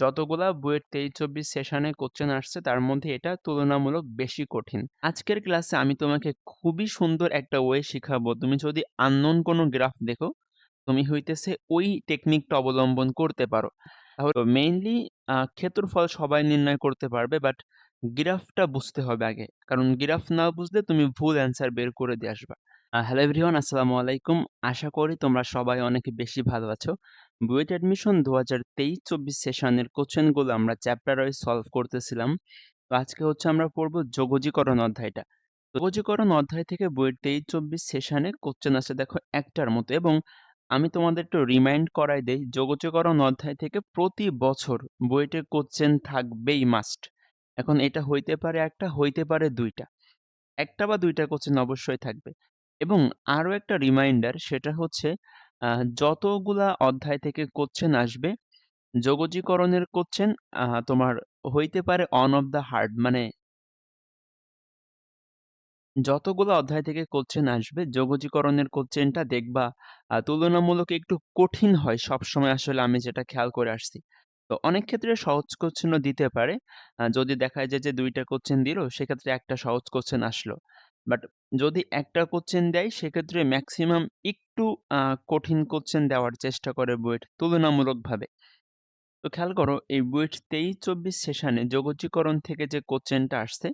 যতগুলা বুয়েট ২৩-২৪ সেশনে কোশ্চেন আসছে তার মধ্যে এটা তুলনামূলক বেশি কঠিন। আজকের ক্লাসে আমি তোমাকে খুবই সুন্দর একটা ওয়ে শিখাবো। তুমি যদি unknown কোনো গ্রাফ দেখো, তুমি হইতেছে ওই টেকনিকটা অবলম্বন করতে পারো। তাহলে মেইনলি ক্ষেত্রফল সবাই নির্ণয় করতে পারবে বাট গ্রাফটা বুঝতে হবে আগে। কারণ গ্রাফ না বুঝলে তুমি ভুল অ্যান্সার বের করে দিয়ে আসবা। হ্যালো এভরিওয়ান আসসালামু আলাইকুম। আশা করি তোমরা সবাই অনেক বেশি ভালো আছো। বুয়েট অ্যাডমিশন ২০২৩-২৪ সেশনের কোশ্চেনগুলো আমরা চ্যাপ্টার ওয়াইজ সলভ করতেছিলাম। তো আজকে হচ্ছে আমরা পড়ব যোগজীকরণ অধ্যায়টা। যোগজীকরণ অধ্যায় থেকে বুয়েট ২৩-২৪ সেশনে কোশ্চেন আছে দেখো একটার মতো এবং আমি তোমাদের একটু রিমাইন্ড করাই দেই যোগজীকরণ অধ্যায় থেকে প্রতি বছর বুয়েটে কোশ্চেন থাকবেই মাস্ট। এখন এটা হইতে পারে একটা, হইতে পারে দুইটা। একটা বা দুইটা কোশ্চেন অবশ্যই থাকবে। এবং আরও একটা রিমাইন্ডার সেটা হচ্ছে আ যতগুলা অধ্যায় থেকে কোশ্চেন আসবে, যোগজীকরণের কোশ্চেন তোমার হইতে পারে অন অফ দ্য হার্ড মানে যতগুলো অধ্যায় থেকে কোশ্চেন আসবে, যোগজীকরণের কোশ্চেনটা দেখবা তুলনামূলক একটু কঠিন হয় সবসময় আসলে আমি যেটা খেয়াল করে আসছি। তো অনেক ক্ষেত্রে সহজ কোশ্চেনও দিতে পারে। যদি দেখা যায় যে ২ টা কোশ্চেন দিল, সেক্ষেত্রে একটা সহজ কোশ্চেন আসলো। বাট যদি একটা কোশ্চেন দেয়, সেক্ষেত্রে ম্যাক্সিমাম একটু কঠিন কোশ্চেন দেওয়ার চেষ্টা করে বুয়েট তুলনামূলকভাবে। তো খেয়াল করো এই বুয়েট তেইশ চব্বিশ সেশানে যোগজীকরণ থেকে যে কোশ্চেনটা আসছে,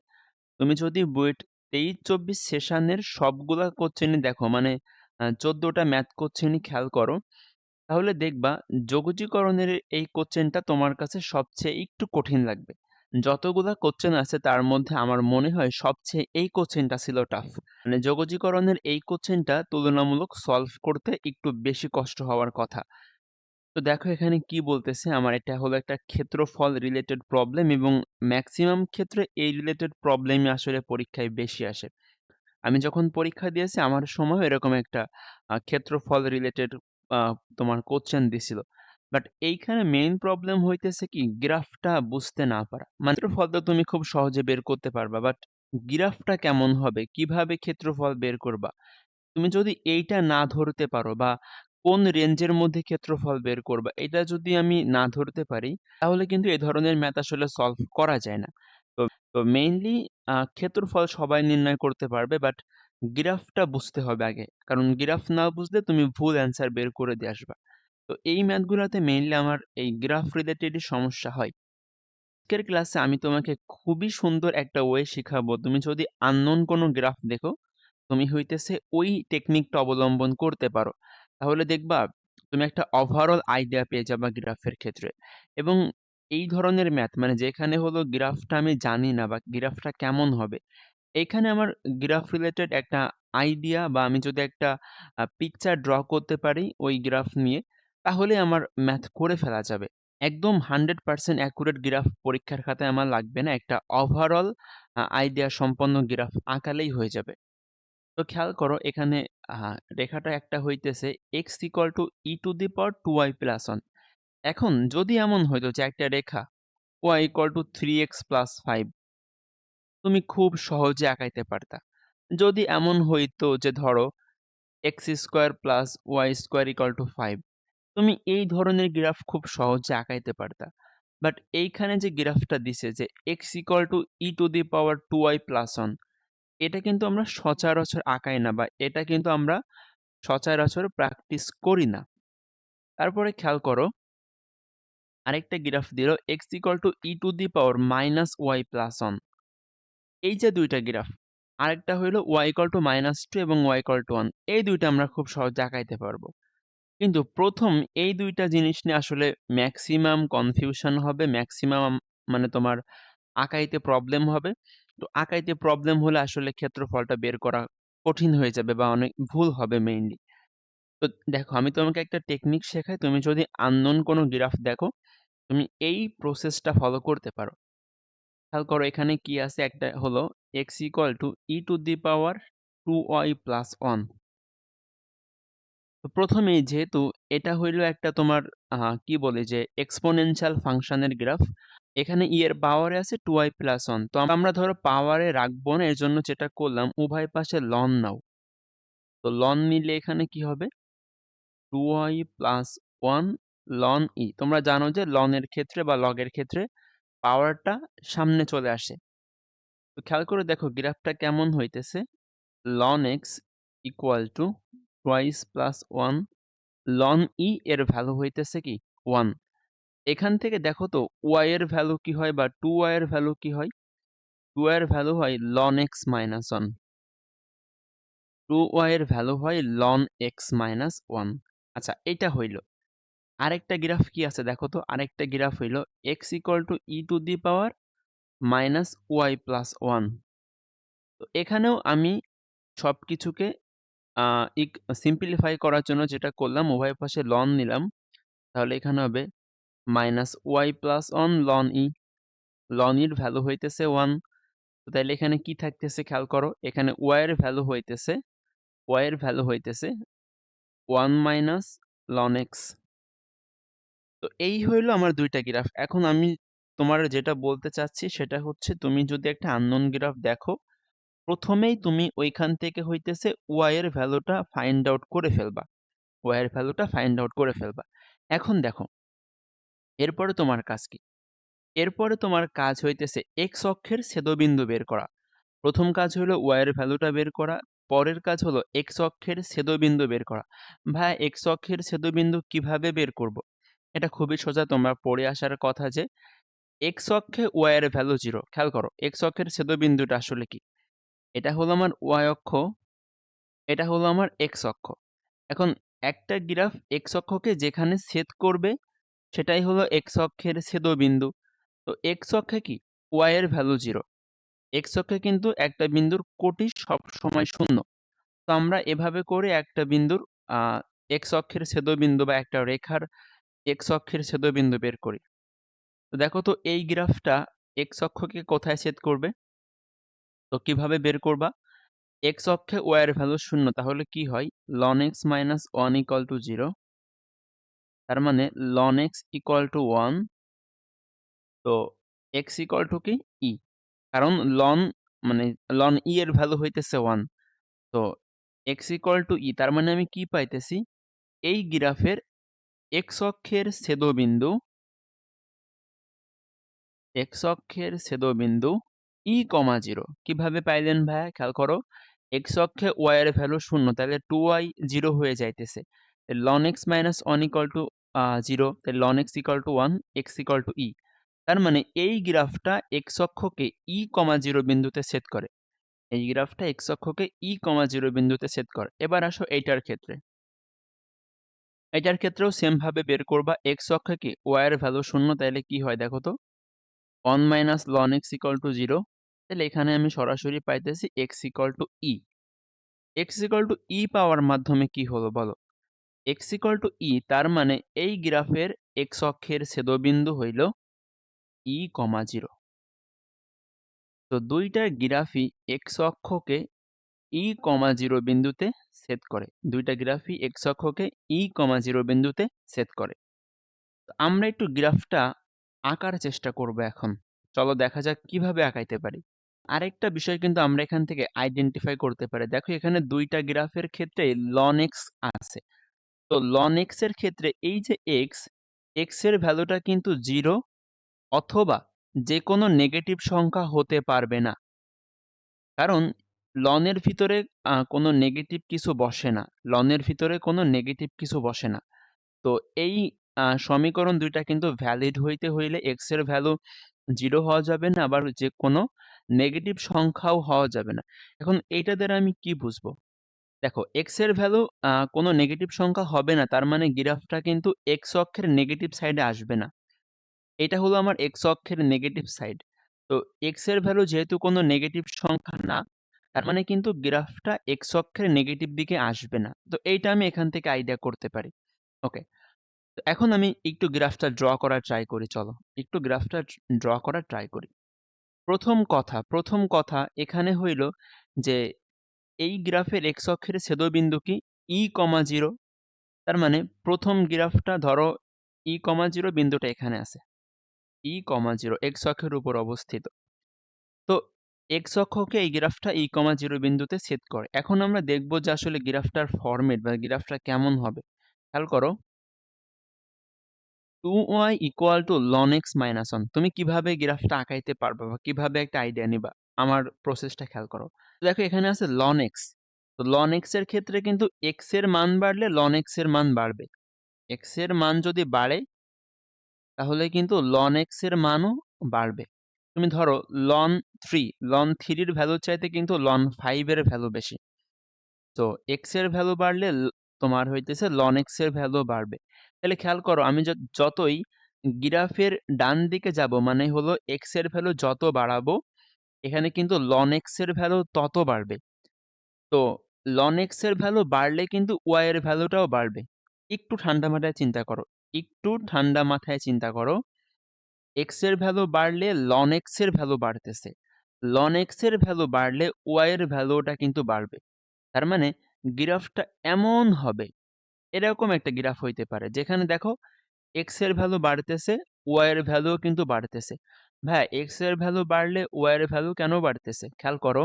তুমি যদি বুয়েট তেইশ চব্বিশ সেশানের সবগুলা কোশ্চেনই দেখো মানে চোদ্দোটা ম্যাথ কোশ্চেনই খেয়াল করো, তাহলে দেখবা যোগজীকরণের এই কোশ্চেনটা তোমার কাছে সবচেয়ে একটু কঠিন লাগবে। যতগুলা কোশ্চেন আছে তার মধ্যে আমার মনে হয় সবচেয়ে এই কোশ্চেনটা ছিল টাফ। মানে যোগজীকরণের এই কোশ্চেনটা তুলনামূলক সলভ করতে একটু বেশি কষ্ট হওয়ার কথা। তো দেখো এখানে কি বলতেছে, আমার এটা হলো একটা ক্ষেত্রফল রিলেটেড প্রবলেম এবং ম্যাক্সিমাম ক্ষেত্রে এই রিলেটেড প্রবলেমই আসলে পরীক্ষায় বেশি আসে। আমি যখন পরীক্ষা দিয়েছি, আমার সময় এরকম একটা ক্ষেত্রফল রিলেটেড তোমার কোশ্চেন দিছিল। বাট এইখানে মেইন প্রবলেম হইতেছে কি গ্রাফটা বুঝতে না পারা। মানে ক্ষেত্রফল তো তুমি খুব সহজে বের করতে পারবা বাট গ্রাফটা কেমন হবে? কীভাবে ক্ষেত্রফল বের করবা? তুমি যদি এইটা না ধরতে পারো বা কোন রেঞ্জের মধ্যে ক্ষেত্রফল বের করবা, এটা যদি আমি না ধরতে পারি, তাহলে কিন্তু এ ধরনের ম্যাথ আসলে সলভ করা যায় না। তো তো মেইনলি ক্ষেত্রফল সবাই নির্ণয় করতে পারবে বাট গ্রাফটা বুঝতে হবে আগে। কারণ গ্রাফ না বুঝলে তুমি ভুল অ্যান্সার বের করে দিয়ে আসবা। তো এই ম্যাথগুলোতে মেইনলি আমার এই গ্রাফ রিলেটেডই সমস্যা হয়। আজকের ক্লাসে আমি তোমাকে খুবই সুন্দর একটা ওয়ে শিখাবো। তুমি যদি unknown কোনো গ্রাফ দেখো, তুমি হইতেছে ওই টেকনিকটা অবলম্বন করতে পারো। তাহলে দেখবা তুমি একটা ওভারঅল আইডিয়া পেয়ে যাবা গ্রাফের ক্ষেত্রে। এবং এই ধরনের ম্যাথ মানে যেখানে হলো গ্রাফটা আমি জানি না বা গ্রাফটা কেমন হবে। এখানে আমার গ্রাফ রিলেটেড একটা আইডিয়া বা আমি যদি একটা পিকচার ড্র করতে পারি ওই গ্রাফ নিয়ে, তাহলে আমার ম্যাথ করে ফেলা যাবে। একদম 100% অ্যাকুরেট গ্রাফ পরীক্ষার খাতায় আমার লাগবে না। একটা ওভারঅল আইডিয়া সম্পন্ন গ্রাফ আঁকালেই হয়ে যাবে। তো খেয়াল করো এখানে রেখাটা একটা হইতেছে x to e to the the power 2y plus 1 এখন যদি এমন হইতো যে একটা রেখা y equal to 3x plus 5 তুমি খুব সহজে আঁকাইতে পারতা। যদি এমন হইতো যে ধরো x square plus y square equal to 5 তুমি এই ধরনের গ্রাফ খুব সহজে আঁকাইতে পারতা। বাট এইখানে যে গ্রাফটা দিছে যে x to e to the power two 2y plus 1 এটা কিন্তু আমরা সচরাচর আঁকাই না বা এটা কিন্তু আমরা সচরাচর প্র্যাকটিস করি না। তারপরে খেয়াল করো, আরেকটা গ্রাফ দিল x equal to e to the power minus y plus 1 এই যে ২ টা গ্রাফ। আরেকটা হইল ওয়াই equal to minus 2 এবং ওয়াই equal to 1 এই দুইটা আমরা খুব সহজে আঁকাইতে পারব। কিন্তু প্রথম এই দুইটা জিনিস নিয়ে আসলে ম্যাক্সিমাম কনফিউশন হবে, ম্যাক্সিমাম মানে তোমার আঁকাইতে প্রবলেম হবে। তো আঁকাইতে প্রবলেম হলে আসলে ক্ষেত্রফলটা বের করা কঠিন হয়ে যাবে বা অনেক ভুল হবে মেইনলি। তো দেখো আমি তোমাকে একটা টেকনিক শেখাই, তুমি যদি unknown কোনো গ্রাফ দেখো, তুমি এই প্রসেসটা ফলো করতে পারো। খেয়াল করো এখানে কি আছে একটা হলো x equal to e to the power 2y plus 1 তো প্রথমেই যেহেতু এটা হইল একটা তোমার কি বলে যে এক্সপোনেনশিয়াল ফাংশনের গ্রাফ। এখানে e এর পাওয়ারে আছে 2y প্লাস 1 তো আমরা ধরো পাওয়ারে রাখব না এর জন্য যেটা করলাম, উভয় পাশে লন নাও। তো লন নিলে এখানে কি হবে? 2y প্লাস 1 লন ই তোমরা জানো যে লনের ক্ষেত্রে বা লগের ক্ষেত্রে পাওয়ারটা সামনে চলে আসে তো খেয়াল করে দেখো গ্রাফটা কেমন হইতেছে ln x equal to twice plus one ln e এর ভ্যালু হইতেছে কি? ওয়ান এখান থেকে দেখো তো ওয়াই এর ভ্যালু কি হয় বা টু ওয়াই এর ভ্যালু কি হয়? টু এর ভ্যালু হয় loan x minus one two y এর ভ্যালু হয় লন এক্স মাইনাস ওয়ান আচ্ছা এটা হইল। আরেকটা গ্রাফ কি আছে দেখো তো? আরেকটা গ্রাফ হইল x equal to e to the power minus y plus one তো এখানেও আমি সব কিছুকে সিম্পলিফাই করার জন্য যেটা করলাম, উভয় পাশে লন নিলাম। তাহলে এখানে হবে y plus one loan e loan ইর ভ্যালু হইতেছে ওয়ান তো তাহলে এখানে কি থাকতেছে খেয়াল করো, এখানে ওয়াই এর ভ্যালু হইতেছে ওয়াই এর ভ্যালু হইতেছে ওয়ান মাইনাস লন এক্স তো এই হইল আমার দুইটা গ্রাফ এখন আমি তোমার যেটা বলতে চাচ্ছি সেটা হচ্ছে, তুমি যদি একটা আননোন গ্রাফ দেখো প্রথমেই তুমি ওইখান থেকে হইতেছে ওয়াই এর ভ্যালুটা ফাইন্ড আউট করে ফেলবা। ওয়াই এর ভ্যালুটা ফাইন্ড আউট করে ফেলবা। এখন দেখো, এরপরে তোমার কাজ কি? এরপরে তোমার কাজ হইতেছে এক্স অক্ষের ছেদবিন্দু বের করা। প্রথম কাজ হলো ওয়াই এর ভ্যালুটা বের করা, পরের কাজ হলো এক্স অক্ষের ছেদবিন্দু বের করা। ভাই এক্স অক্ষের ছেদবিন্দু কীভাবে বের করব? এটা খুবই সোজা, তোমরা পড়ে আসার কথা যে এক্স অক্ষে ওয়াই এর ভ্যালু জিরো খেয়াল করো এক্স অক্ষের ছেদবিন্দুটা আসলে কি? এটা হলো আমার ওয়াই অক্ষ, এটা হলো আমার এক্স অক্ষ। এখন একটা গ্রাফ এক্স অক্ষকে যেখানে ছেদ করবে, সেটাই হলো এক্স অক্ষের ছেদবিন্দু। তো এক্স অক্ষে কি? ওয়াই এর ভ্যালু জিরো এক্স অক্ষে কিন্তু একটা বিন্দুর কোটি সব সময় শূন্য। তো আমরা এভাবে করে একটা বিন্দুর এক্স অক্ষের ছেদবিন্দু বা একটা রেখার এক্স অক্ষের ছেদবিন্দু বের করি। তো দেখো তো এই গ্রাফটা এক্স অক্ষকে কোথায় ছেদ করবে? তো কীভাবে বের করবা? এক্স অক্ষে ওয়াই এর ভ্যালু শূন্য, তাহলে কি হয়? Ln x minus one equal to zero তার মানে ln x equal to one তো এক্স ইকুয়াল টু কি? ই কারণ লন মানে লন ই এর ভ্যালু হইতেছে ওয়ান তো এক্স ইকুয়াল টু ই তার মানে আমি কি পাইতেছি? এই গ্রাফের এক্স অক্ষের ছেদবিন্দু এক্স অক্ষের ছেদবিন্দু ই কমা জিরো। কীভাবে পাইলেন ভাইয়া? খেয়াল করো এক্স অক্ষে ওয়াই এর ভ্যালু শূন্য, তাহলে টু ওয়াই জিরো হয়ে যাইতেছে। Ln x minus one equal to zero ln x equal to one x equal to e তার মানে এই গ্রাফটা এক্স অক্ষকে ই কমা জিরো বিন্দুতে সেট করে। এই গ্রাফটা এক্স অক্ষকে ই কমা জিরো বিন্দুতে সেট করে। এবার আসো এইটার ক্ষেত্রে। এটার ক্ষেত্রেও সেমভাবে বের করবা এক্স অক্ষে কি ওয়াই এর ভ্যালু শূন্য তাহলে কি হয় দেখো তো? One minus ln x equal to zero তাহলে এখানে আমি সরাসরি পাইতেছি x equal to e x equal to e power মাধ্যমে কি হলো বলো? এক্স ইকাল টু ই তার মানে এই গ্রাফের এক্স অক্ষের ছেদবিন্দু হইল ই কমা জিরো তো দুইটা গ্রাফই এক্স অক্ষকে ই কমা জিরো বিন্দুতে সেট করে। দুইটা গ্রাফি এক্স অক্ষকে ই কমা জিরো বিন্দুতে সেট করে। তো আমরা একটু গ্রাফটা আঁকার চেষ্টা করব এখন। চলো দেখা যাক কীভাবে আঁকাইতে পারি। আরেকটা বিষয় কিন্তু আমরা এখান থেকে আইডেন্টিফাই করতে পারি। দেখো এখানে দুইটা গ্রাফের ক্ষেত্রে লন এক্স আছে। তো লন এক্সের ক্ষেত্রে এই যে এক্স এক্সের ভ্যালুটা কিন্তু জিরো অথবা যে কোনো নেগেটিভ সংখ্যা হতে পারবে না। কারণ লনের ভিতরে কোনো নেগেটিভ কিছু বসে না। লনের ভিতরে কোনো নেগেটিভ কিছু বসে না। তো এই সমীকরণ দুইটা কিন্তু ভ্যালিড হইতে হইলে এক্সের ভ্যালু জিরো হওয়া যাবে না। আবার যে কোনো নেগেটিভ সংখ্যাও হওয়া যাবে না। এখন এইটা দ্বারা আমি কি বুঝব? দেখো এক্সের ভ্যালু কোনো নেগেটিভ সংখ্যা হবে না, তার মানে গ্রাফটা কিন্তু এক্স অক্ষের নেগেটিভ সাইডে আসবে না। এটা হলো আমার এক্স অক্ষের নেগেটিভ সাইড তো এক্সের ভ্যালু যেহেতু কোনো নেগেটিভ সংখ্যা না, তার মানে কিন্তু গ্রাফটা এক্স অক্ষের নেগেটিভ দিকে আসবে না। তো এইটা আমি এখান থেকে আইডিয়া করতে পারি। ওকে তো এখন আমি একটু গ্রাফটা ড্র করার ট্রাই করি, চলো। একটু গ্রাফটা ড্র করার ট্রাই করি। প্রথম কথা প্রথম কথা এখানে হইল যে এই গ্রাফের এক্স অক্ষের ছেদবিন্দু কি? E comma zero. তার মানে প্রথম গ্রাফটা ধরো ই কমা জিরো বিন্দুটা এখানে আছে। ই কমা জিরো এক্স অক্ষের উপর অবস্থিত। তো এক্স অক্ষকে এই গ্রাফটা ই কমা জিরো বিন্দুতে ছেদ করে। এখন আমরা দেখব যে আসলে গ্রাফটার ফরমেট বা গ্রাফটা কেমন হবে। খেয়াল করো 2y equal to ln x minus 1 তুমি কীভাবে গ্রাফটা আঁকাইতে পারবা বা কীভাবে একটা আইডিয়া নিবা? আমার প্রসেসটা খেয়াল করো। দেখো এখানে আছে ln x। তো x এর ক্ষেত্রে কিন্তু এর মান বাড়লে ln x এর মান বাড়বে। x এর মান যদি বাড়ে তাহলে কিন্তু x এর মানও বাড়বে। তুমি ধরো ln 3, ln 3 এর ভ্যালু চাইতে কিন্তু 5 এর ভ্যালু বেশি। তো এর ভ্যালু বাড়লে তোমার হইতেছে x এর ভ্যালু বাড়বে। তাহলে খেয়াল করো আমি যতই গ্রাফের ডান দিকে যাব মানে হলো x এর ভ্যালু যত বাড়াবো এখানে কিন্তু লন x এর ভ্যালু তত বাড়বে। তো লন x এর ভ্যালু বাড়লে কিন্তু y এর ভ্যালুটাও বাড়বে। একটু ঠান্ডা মাথায় চিন্তা করো। একটু ঠান্ডা মাথায় চিন্তা করো। x এর ভ্যালু বাড়লে লন x এর ভ্যালু বাড়তেছে। লন x এর ভ্যালু বাড়লে y এর ভ্যালুটা কিন্তু বাড়বে। তার মানে গ্রাফটা এমন হবে, এরকম একটা গ্রাফ হইতে পারে যেখানে দেখো x এর ভ্যালু বাড়তেছে, y এর ভ্যালুও কিন্তু বাড়তেছে। ভাইয়া x এর ভ্যালু বাড়লে y এর ভ্যালু কেন বাড়তেছে? খেয়াল করো।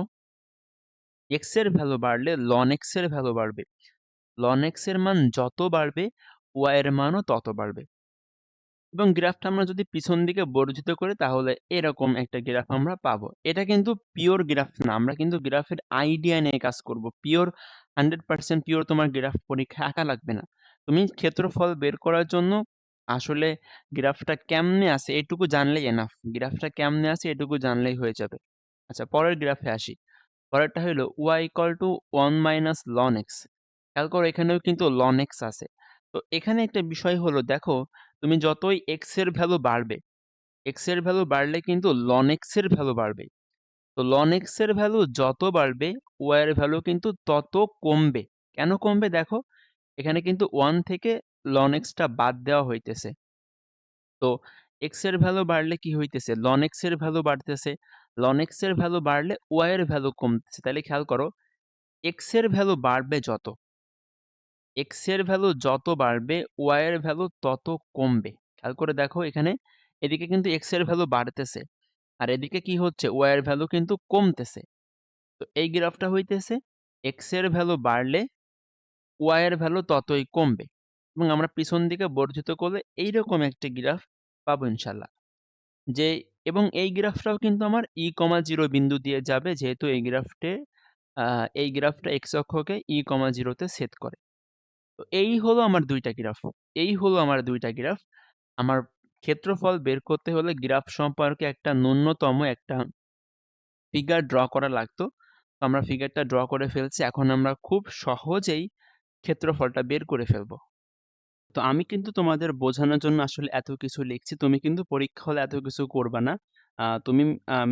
x এর ভ্যালু বাড়লে লন x এর ভ্যালু বাড়বে। লন x এর মান যত বাড়বে y এর মানও তত বাড়বে। এবং গ্রাফটা আমরা যদি পিছন দিকে বর্ধিত করি তাহলে এরকম একটা গ্রাফ আমরা পাবো। এটা কিন্তু পিওর গ্রাফ না। আমরা কিন্তু গ্রাফের আইডিয়া নিয়ে কাজ করব। পিওর 100% পিওর তোমার গ্রাফ পরীক্ষা আঁকা লাগবে না। তুমি ক্ষেত্রফল বের করার জন্য আসলে গ্রাফটা কেমনে আছে এটুকু জানলেই এনাফ। গ্রাফটা কেমনে আছে এটুকু জানলেই হয়ে যাবে। আচ্ছা পরের গ্রাফে আসি। পরেরটা হলো ওয়াই হইল y 1 ln x। খেয়াল করো এখানেও কিন্তু লন এক্স আছে। তো এখানে একটা বিষয় হলো দেখো তুমি যতই x এর ভ্যালু বাড়বে, x এর ভ্যালু বাড়লে কিন্তু লন এর ভ্যালু বাড়বে। তো x এর ভ্যালু যত বাড়বে এর ভ্যালু কিন্তু তত কমবে। কেন কমবে দেখো এখানে কিন্তু 1 থেকে ln x টা বাদ দেওয়া হইতেছে। তো এর ভ্যালু বাড়লে কি হইতেছে? x এর ভ্যালু বাড়তেছে। x এর ভ্যালু বাড়লে এর ভ্যালু কমতেছে। তাহলে খেয়াল করো এর ভ্যালু বাড়বে যত এর ভ্যালু যত বাড়বে এর ভ্যালু তত কমবে। খেয়াল করে দেখো এখানে এদিকে কিন্তু এর ভ্যালু বাড়তেছে। আর এদিকে কি হচ্ছে y এর ভ্যালু কিন্তু কমতেছে। তো এই গ্রাফটা হইতেছে x এর ভ্যালু বাড়লে y এর ভ্যালু ততই কমবে। এবং আমরা পিছন দিকে বর্ধিত করলে এইরকম একটি গ্রাফ পাবো ইনশাল্লাহ। যে এবং এই গ্রাফটাও কিন্তু আমার ই, কমা জিরো বিন্দু দিয়ে যাবে যেহেতু এই গ্রাফটে এই গ্রাফটা x অক্ষকে ই, কমা জিরোতে সেট করে। তো এই হলো আমার দুইটা গ্রাফ। এই হলো আমার দুইটা গ্রাফ। আমার ক্ষেত্রফল বের করতে হলে গ্রাফ সম্পর্কে একটা ন্যূনতম একটা ফিগার ড্র করা লাগতো। আমরা ফিগারটা ড্র করে ফেলছি। এখন আমরা খুব সহজেই ক্ষেত্রফলটা বের করে ফেলব। তো আমি কিন্তু তোমাদের বোঝানোর জন্য আসলে এত কিছু লিখছি। তুমি কিন্তু পরীক্ষা হলে এত কিছু করবে না। তুমি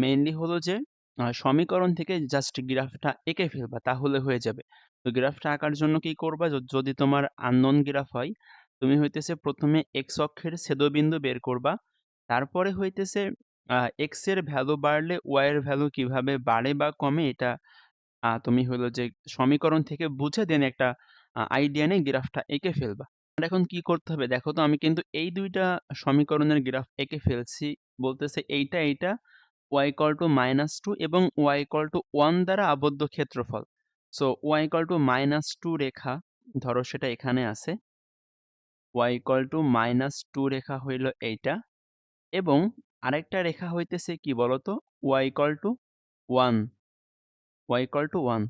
মেইনলি হলো যে সমীকরণ থেকে জাস্ট গ্রাফটা এঁকে ফেলবা তাহলে হয়ে যাবে। তো গ্রাফটা আঁকার জন্য কি করবা? যদি তোমার আননোন গ্রাফ হয়, তুমি হইতেছে প্রথমে এক্স অক্ষের ছেদবিন্দু বের করবা। তারপরে হইতেছে x এর ভ্যালু বাড়লে y এর ভ্যালু কীভাবে বাড়ে বা কমে এটা তুমি হলো যে সমীকরণ থেকে বুঝে দেন একটা আইডিয়া নিয়ে গ্রাফটা এঁকে ফেলবা। এখন কি করতে হবে? দেখো তো আমি কিন্তু এই দুইটা সমীকরণের গ্রাফ এঁকে ফেলছি। বলতেছে এইটা, এইটা y equal to minus two এবং ওয়াই কল টু ওয়ান দ্বারা আবদ্ধ ক্ষেত্রফল। So y equal to minus two রেখা ধরো সেটা এখানে আছে। Y -2 রেখা হইল এইটা এবং আরেকটা রেখা হইতেছে কি বলতো? y 1 y 1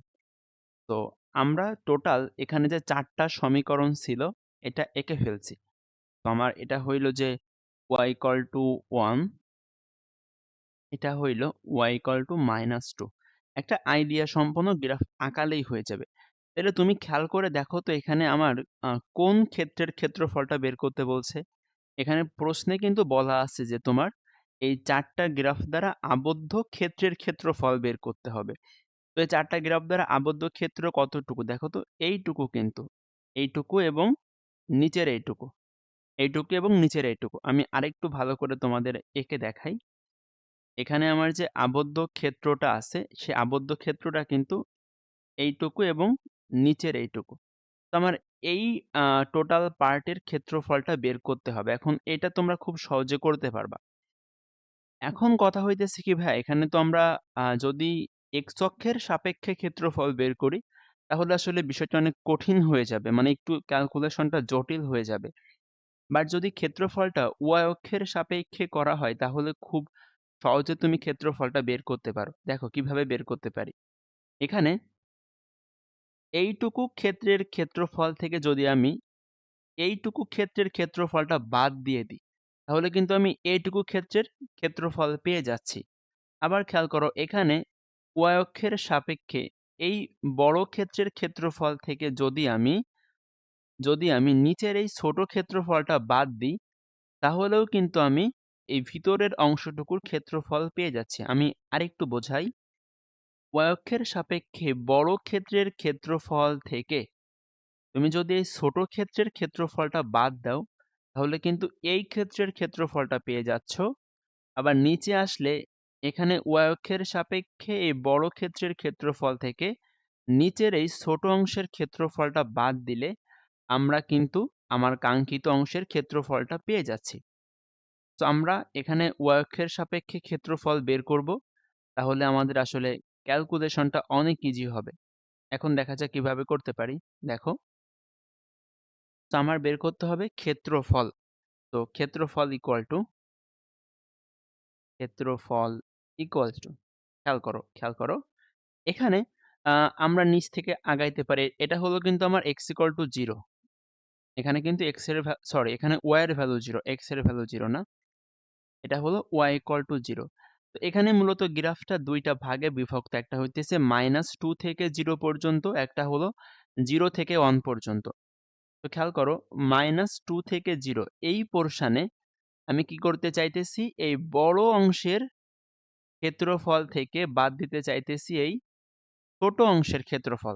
তো আমরা টোটাল এখানে যে ৪ টা সমীকরণ ছিল, এটা এঁকে ফেলছি। তো আমার এটা হইল যে y 1 এটা হইল y -2 একটা আইডিয়া সম্পন্ন গ্রাফ আঁকালেই হয়ে যাবে। তাহলে তুমি খেয়াল করে দেখো তো এখানে আমার কোন ক্ষেত্রের ক্ষেত্রফলটা বের করতে বলছে? এখানে প্রশ্নে কিন্তু বলা আছে যে তোমার এই ৪ টা গ্রাফ দ্বারা আবদ্ধ ক্ষেত্রের ক্ষেত্রফল বের করতে হবে। তো এই ৪ টা গ্রাফ দ্বারা আবদ্ধ ক্ষেত্র কতটুকু? দেখো তো এইটুকু কিন্তু। এইটুকু এবং নিচের এইটুকু। এইটুকু এবং নিচের এইটুকু। আমি আরেকটু ভালো করে তোমাদের এঁকে দেখাই। এখানে আমার যে আবদ্ধ ক্ষেত্রটা আছে, সে আবদ্ধ ক্ষেত্রটা কিন্তু এইটুকু এবং নিচের এইটুকু। তো আমার এই টোটাল পার্টের ক্ষেত্রফলটা বের করতে হবে। এখন এটা তোমরা খুব সহজে করতে পারবা। এখন কথা হইতেছে কি ভাই এখানে তো আমরা যদি x অক্ষের সাপেক্ষে ক্ষেত্রফল বের করি, তাহলে আসলে বিষয়টা অনেক কঠিন হয়ে যাবে। মানে একটু ক্যালকুলেশনটা জটিল হয়ে যাবে। বাট যদি ক্ষেত্রফলটা y অক্ষের সাপেক্ষে করা হয় তাহলে খুব সহজে তুমি ক্ষেত্রফলটা বের করতে পারো। দেখো কীভাবে বের করতে পারি। এখানে এইটুকু ক্ষেত্রের ক্ষেত্রফল থেকে যদি আমি এইটুকু ক্ষেত্রের ক্ষেত্রফলটা বাদ দিয়ে দিই, তাহলে কিন্তু আমি এইটুকু ক্ষেত্রের ক্ষেত্রফল পেয়ে যাচ্ছি। আবার খেয়াল করো এখানে y অক্ষের সাপেক্ষে এই বড় ক্ষেত্রের ক্ষেত্রফল থেকে যদি আমি যদি আমি নিচের এই ছোট ক্ষেত্রফলটা বাদ দিই, তাহলেও কিন্তু আমি এই ভিতরের অংশটুকুর ক্ষেত্রফল পেয়ে যাচ্ছি। আমি আরেকটু বোঝাই। Y অক্ষের সাপেক্ষে বড় ক্ষেত্রের ক্ষেত্রফল থেকে তুমি যদি এই ছোট ক্ষেত্রের ক্ষেত্রফলটা বাদ দাও, তাহলে কিন্তু এই ক্ষেত্রের ক্ষেত্রফলটা পেয়ে যাচ্ছ। আবার নিচে আসলে এখানে অক্ষের সাপেক্ষে এই বড় ক্ষেত্রের ক্ষেত্রফল থেকে নিচের এই ছোট অংশের ক্ষেত্রফলটা বাদ দিলে আমরা কিন্তু আমার কাঙ্ক্ষিত অংশের ক্ষেত্রফলটা পেয়ে যাচ্ছি। তো আমরা এখানে অক্ষের সাপেক্ষে ক্ষেত্রফল বের করব। তাহলে আমাদের আসলে ক্যালকুলেশনটা অনেক ইজি হবে। এখন দেখা যাক কীভাবে করতে পারি। দেখো। তো আমার বের করতে হবে ক্ষেত্রফল। তো ক্ষেত্রফল ইকুয়াল টু ক্ষেত্রফল ইকুয়ালস টু খেয়াল করো, খেয়াল করো। এখানে আমরা নিচ থেকে আগাইতে পারি। এটা হলো কিন্তু আমার x ইকুয়াল টু 0 এখানে কিন্তু x এর সরি এখানে y এর ভ্যালু 0, x এর ভ্যালু 0 না। এটা হলো y ইকুয়াল টু 0। তো এখানে মূলত গ্রাফটা দুইটা ভাগে বিভক্ত। একটা হইতেছে মাইনাস টু থেকে জিরো পর্যন্ত, একটা হলো জিরো থেকে ওয়ান পর্যন্ত। তো খেয়াল করো মাইনাস টু থেকে জিরো এই পোর্শানে আমি কি করতে চাইতেছি? এই বড় অংশের ক্ষেত্রফল থেকে বাদ দিতে চাইতেছি এই ছোট অংশের ক্ষেত্রফল।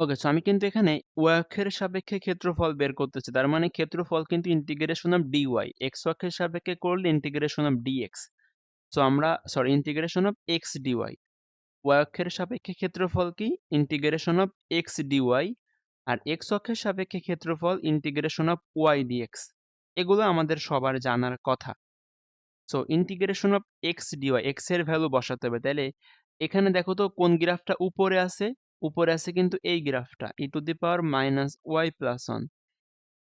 ওকে, সো আমি কিন্তু এখানে y অক্ষের সাপেক্ষে ক্ষেত্রফল বের করতেছি। তার মানে ক্ষেত্রফল কিন্তু integration of d y x অক্ষের সাপেক্ষে করলে ইন্টিগ্রেশন অফ dx। সো আমরা sorry integration of x dy। y অক্ষের সাপেক্ষে ক্ষেত্রফল কি? ইন্টিগ্রেশন অফ x dy আর x অক্ষের সাপেক্ষে ক্ষেত্রফল ইন্টিগ্রেশন অফ y dx। এগুলো আমাদের সবার জানার কথা। So integration of x dy, x এর ভ্যালু বসাতে হবে। তাহলে এখানে দেখো তো কোন গ্রাফটা উপরে আছে? উপরে আছে কিন্তু এই গ্রাফটা e to the power minus y plus 1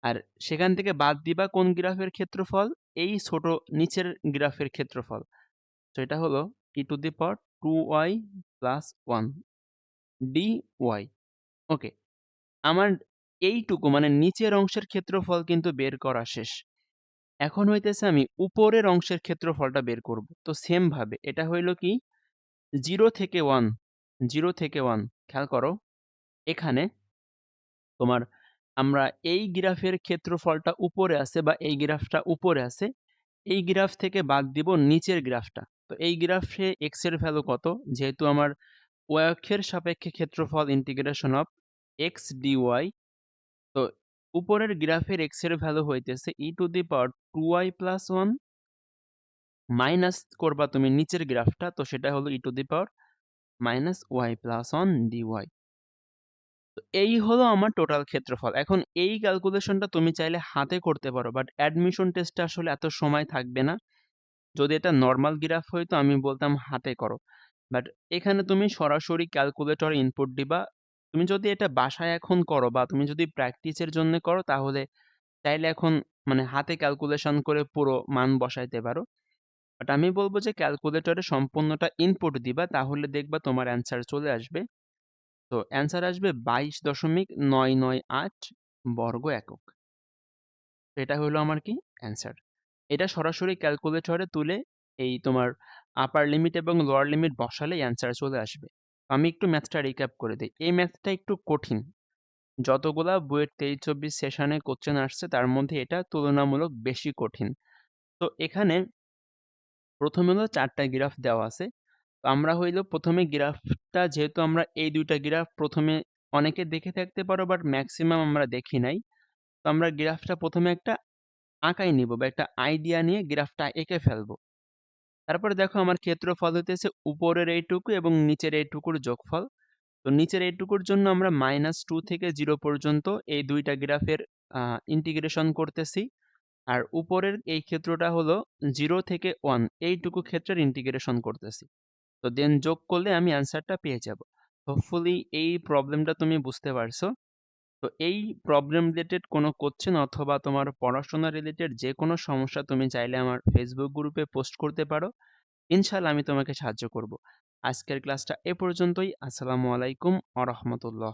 আর সেখান থেকে বাদ দিবা কোন গ্রাফের ক্ষেত্রফল? এই ছোট নিচের গ্রাফের ক্ষেত্রফল। তো এটা হলো e to the power 2y plus 1 dy okay আমার এইটুকু মানে নিচের অংশের ক্ষেত্রফল কিন্তু বের করা শেষ। এখন হইতেছে আমি উপরের অংশের ক্ষেত্রফলটা বের করব। তো সেম এটা হইল কি? জিরো থেকে ওয়ান জিরো থেকে ওয়ান খেয়াল করো। এখানে তোমার আমরা এই গ্রাফের ক্ষেত্রফলটা উপরে আছে বা এই গ্রাফটা উপরে আছে, এই গ্রাফ থেকে বাদ দিব নিচের গ্রাফটা। তো এই গ্রাফে এক্সের ভ্যালু কত? যেহেতু আমার অক্ষের সাপেক্ষে ক্ষেত্রফল ইন্টিগ্রেশন অফ এক্স ডিওয়াই তো উপরের গ্রাফের এক্সের ভ্যালু হইতেছে e to the power two y plus one minus করবা তুমি নিচের গ্রাফটা, তো সেটা হলো e to the power minus y plus one dy তো এই হলো আমার টোটাল ক্ষেত্রফল। এখন এই ক্যালকুলেশনটা তুমি চাইলে হাতে করতে পারো বাট অ্যাডমিশন টেস্টে আসলে এত সময় থাকবে না। যদি এটা নর্মাল গ্রাফ হইতো আমি বলতাম হাতে করো। বাট এখানে তুমি সরাসরি ক্যালকুলেটর ইনপুট দিবা। তুমি যদি এটা বাসায় এখন করো বা তুমি যদি প্র্যাকটিসের জন্য করো তাহলে চাইলে এখন মানে হাতে ক্যালকুলেশন করে পুরো মান বসাইতে পারো। বাট আমি বলব যে ক্যালকুলেটরে সম্পূর্ণটা ইনপুট দিবা তাহলে দেখবা তোমার অ্যান্সার চলে আসবে। তো অ্যান্সার আসবে বাইশ দশমিক নয় নয় আট বর্গ একক। এটা হলো আমার কি অ্যান্সার এটা সরাসরি ক্যালকুলেটরে তুলে এই তোমার আপার লিমিট এবং লোয়ার লিমিট বসালে অ্যান্সার চলে আসবে। আমি একটু ম্যাথটা রিক্যাপ করে দিই। এই ম্যাথটা একটু কঠিন। যতগুলা বইয়ের তেইশ চব্বিশ সেশনে কোশ্চেন আসছে, তার মধ্যে এটা তুলনামূলক বেশি কঠিন। তো এখানে প্রথমে হলো চারটা গ্রাফ দেওয়া আছে। তো আমরা হইল প্রথমে গ্রাফটা যেহেতু আমরা এই দুইটা গ্রাফ প্রথমে অনেকে দেখে থাকতে পারো বাট ম্যাক্সিমাম আমরা দেখি নাই। তো আমরা গ্রাফটা প্রথমে একটা আঁকাই নিব বা একটা আইডিয়া নিয়ে গ্রাফটা এঁকে ফেলব। তারপরে দেখো আমার ক্ষেত্রফল হইতেছে উপরের এইটুকু এবং নিচের এইটুকুর যোগফল। তো নিচের এইটুকুর জন্য আমরা মাইনাস টু থেকে জিরো পর্যন্ত এই দুইটা গ্রাফের ইন্টিগ্রেশন করতেছি। আর উপরের এই ক্ষেত্রটা হলো জিরো থেকে ওয়ান এইটুকু ক্ষেত্রের ইন্টিগ্রেশন করতেছি। তো দেন যোগ করলে আমি অ্যান্সারটা পেয়ে যাব। হোপফুলি এই প্রবলেমটা তুমি বুঝতে পারছ। তো এই প্রবলেম রিলেটেড কোনো কোশ্চেন অথবা তোমার পড়াশোনা রিলেটেড যে কোনো সমস্যা তুমি চাইলে আমার ফেসবুক গ্রুপে পোস্ট করতে পারো। ইনশাআল্লাহ আমি তোমাকে সাহায্য করব। আজকের ক্লাসটা এ পর্যন্তই। আসসালামু আলাইকুম ওয়া রাহমাতুল্লাহ।